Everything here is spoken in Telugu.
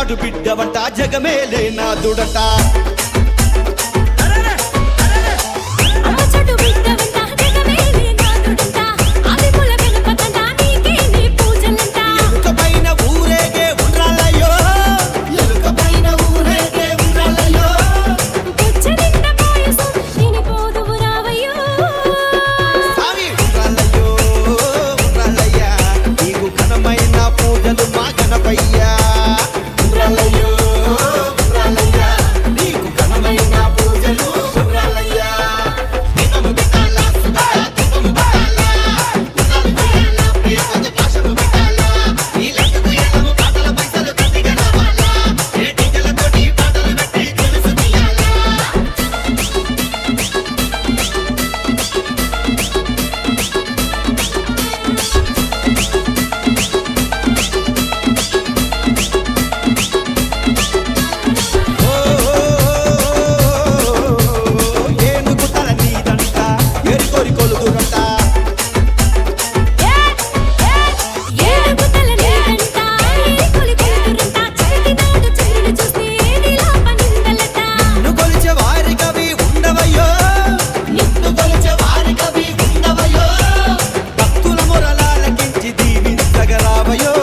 తడు బిడ్డవంట జగమేలే నాదుడట రాబయో